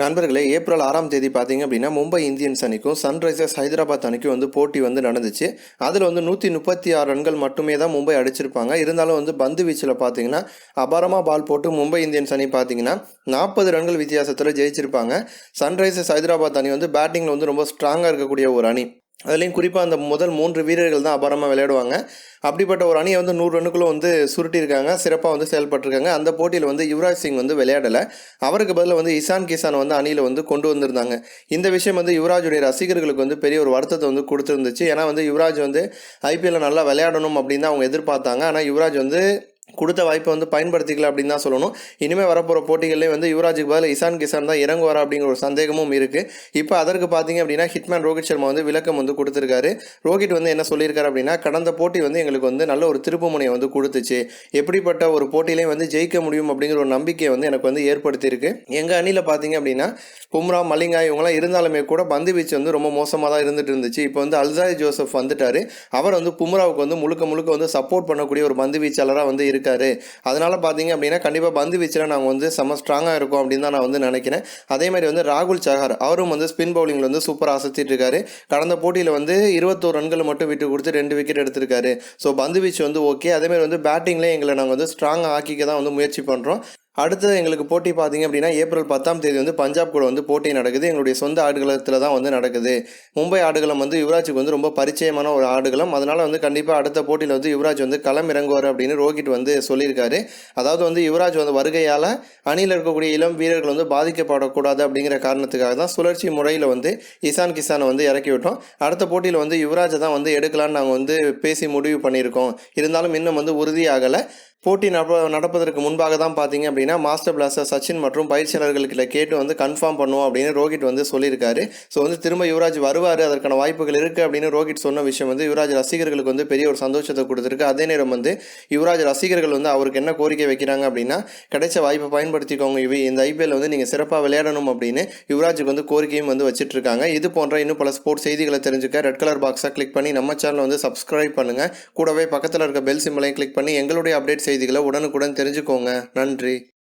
நண்பர்களே ஏப்ரல் ஆறாம் தேதி பார்த்தீங்க அப்படின்னா மும்பை இந்தியன்ஸ் அணிக்கும் சன்ரைசர்ஸ் ஹைதராபாத் அணிக்கும் வந்து போட்டி வந்து நடந்துச்சு. அதில் வந்து நூற்றி முப்பத்தி ஆறு ரன்கள் மட்டுமே தான் மும்பை அடிச்சிருப்பாங்க. இருந்தாலும் வந்து பந்து வீச்சில் பார்த்தீங்கன்னா அபாரமாக பால் போட்டு மும்பை இந்தியன்ஸ் அணி பார்த்தீங்கன்னா நாற்பது ரன்கள் வித்தியாசத்தில் ஜெயிச்சிருப்பாங்க. சன்ரைசர்ஸ் ஹைதராபாத் அணி வந்து பேட்டிங்கில் வந்து ரொம்ப ஸ்ட்ராங்காக இருக்கக்கூடிய ஒரு அணி. அதுலேயும் குறிப்பாக அந்த முதல் மூன்று வீரர்கள் தான் அபாரமாக விளையாடுவாங்க. அப்படிப்பட்ட ஒரு அணியை வந்து நூறு ரன்னுக்குள்ளே வந்து சுருட்டியிருக்காங்க. சிறப்பாக வந்து செயல்பட்டிருக்காங்க. அந்த போட்டியில் வந்து யுவராஜ் சிங் வந்து விளையாடலை. அவருக்கு பதிலாக வந்து இசான் கிசான் வந்து அணியில் வந்து கொண்டு வந்திருந்தாங்க. இந்த விஷயம் வந்து யுவராஜுடைய ரசிகர்களுக்கு வந்து பெரிய ஒரு வருத்தத்தை வந்து கொடுத்துருந்துச்சு. ஏன்னா வந்து யுவராஜ் வந்து ஐபிஎல்ல நல்லா விளையாடணும் அப்படின்னு தான் அவங்க எதிர்பார்த்தாங்க. ஆனால் யுவராஜ் வந்து கொடுத்த வாய்ப்பை வந்து பயன்படுத்திக்கல அப்படின்னு தான் சொல்லணும். இனிமேல் வரப்போகிற போட்டிகளிலே வந்து யுவராஜுக்கு பதில் இசான் கிசான் தான் இறங்குவாரா அப்படிங்கிற ஒரு சந்தேகமும் இருக்குது இப்போ அதற்கு பார்த்தீங்க அப்படின்னா ஹிட்மேன் ரோஹித் சர்மா வந்து விளக்கம் வந்து கொடுத்துருக்காரு. ரோஹித் வந்து என்ன சொல்லியிருக்காரு அப்படின்னா கடந்த போட்டி வந்து எங்களுக்கு வந்து நல்ல ஒரு திருப்பு முனையை வந்து கொடுத்துச்சு. எப்படிப்பட்ட ஒரு போட்டியிலையும் வந்து ஜெயிக்க முடியும் அப்படிங்கிற ஒரு நம்பிக்கையை வந்து எனக்கு வந்து ஏற்படுத்தியிருக்கு. எங்கள் அணியில் பார்த்தீங்க அப்படின்னா பும்ரா மலிங்கா இவங்களாம் இருந்தாலுமே கூட பந்து வீச்சு வந்து ரொம்ப மோசமாக தான் இருந்துட்டு இருந்துச்சு. இப்போ வந்து அல்சாய் ஜோசப் வந்துட்டார். அவர் வந்து பும்ராவுக்கு வந்து முழுக்க முழுக்க வந்து சப்போர்ட் பண்ணக்கூடிய ஒரு பந்து வீச்சாளராக வந்து இருக்காரு. அதனால பார்த்தீங்க அப்படின்னா கண்டிப்பாக பந்து வீச்சில் நாங்கள் வந்து செம்ம ஸ்ட்ராங்காக இருக்கும் அப்படின்னு தான் நான் வந்து நினைக்கிறேன். அதே மாதிரி வந்து ராகுல் சஹார் அவரும் வந்து ஸ்பின் பவுலிங்கில் வந்து சூப்பராக அசத்திட்டு இருக்காரு. கடந்த போட்டியில் வந்து இருபத்தோரு ரன்களை மட்டும் விட்டு கொடுத்து ரெண்டு விக்கெட் எடுத்திருக்காரு. ஸோ பந்து வீச்சு வந்து ஓகே அதே மாதிரி வந்து பேட்டிங்லேயே எங்களை நாங்கள் வந்து ஸ்ட்ராங்காக ஆக்கிக்க தான் வந்து முயற்சி பண்ணுறோம் அடுத்தது எங்களுக்கு போட்டி பார்த்தீங்க அப்படின்னா ஏப்ரல் பத்தாம் தேதி வந்து பஞ்சாப் கூட வந்து போட்டி நடக்குது. எங்களுடைய சொந்த ஆடுகளத்தில் தான் வந்து நடக்குது. மும்பை ஆடுகளம் வந்து யுவராஜுக்கு வந்து ரொம்ப பரிச்சயமான ஒரு ஆடுகளம். அதனால் வந்து கண்டிப்பாக அடுத்த போட்டியில் வந்து யுவராஜ் வந்து களம் இறங்குவார் அப்படின்னு ரோஹித் வந்து சொல்லியிருக்காரு. அதாவது வந்து யுவராஜ் வந்து வருகையால் அணியில் இருக்கக்கூடிய இளம் வீரர்கள் வந்து பாதிக்கப்படக்கூடாது அப்படிங்கிற காரணத்துக்காக தான் சுழற்சி முறையில் வந்து இசான் கிசானை வந்து இறக்கி விட்டோம். அடுத்த போட்டியில் வந்து யுவராஜை தான் வந்து எடுக்கலான்னு நாங்கள் வந்து பேசி முடிவு பண்ணியிருக்கோம். இருந்தாலும் இன்னும் வந்து உறுதியாகலை. போட்டி நட நடப்பதற்கு முன்பாக தான் பார்த்தீங்க அப்படின்னா மாஸ்டர் பிளாஸ்டர் சச்சின் மற்றும் பயிற்சியாளர்களுக்கிட்ட கேட்டு வந்து கன்ஃபார்ம் பண்ணுவோம் அப்படின்னு ரோஹித் வந்து சொல்லியிருக்காரு. ஸோ வந்து திரும்ப யுவராஜ் வருவார் அதற்கான வாய்ப்புகள் இருக்குது அப்படின்னு ரோஹித் சொன்ன விஷயம் வந்து யுவராஜ் ரசிகர்களுக்கு வந்து பெரிய ஒரு சந்தோஷத்தை கொடுத்துருக்கு. அதே நேரம் வந்து யுவராஜ் ரசிகர்கள் வந்து அவருக்கு என்ன கோரிக்கை வைக்கிறாங்க அப்படின்னா கிடைச்ச வாய்ப்பை பயன்படுத்திக்கோங்க. இவை இந்த ஐபிஎல் வந்து நீங்கள் சிறப்பாக விளையாடணும் அப்படின்னு யுவராஜுக்கு வந்து கோரிக்கையும் வந்து வச்சிட்டு இருக்காங்க இது போன்ற இன்னும் பல ஸ்போர்ட்ஸ் செய்திகளை தெரிஞ்சுக்க ரெட் கலர் பாக்ஸாக கிளிக் பண்ணி நம்ம சேனலை வந்து சப்ஸ்கிரைப் பண்ணுங்கள் கூடவே பக்கத்தில் இருக்க பெல் சிம்பிளையும் கிளிக் பண்ணி எங்களுடைய அப்டேட் செய்திகளை உடனுக்குடன் தெரிஞ்சுக்கோங்க. நன்றி.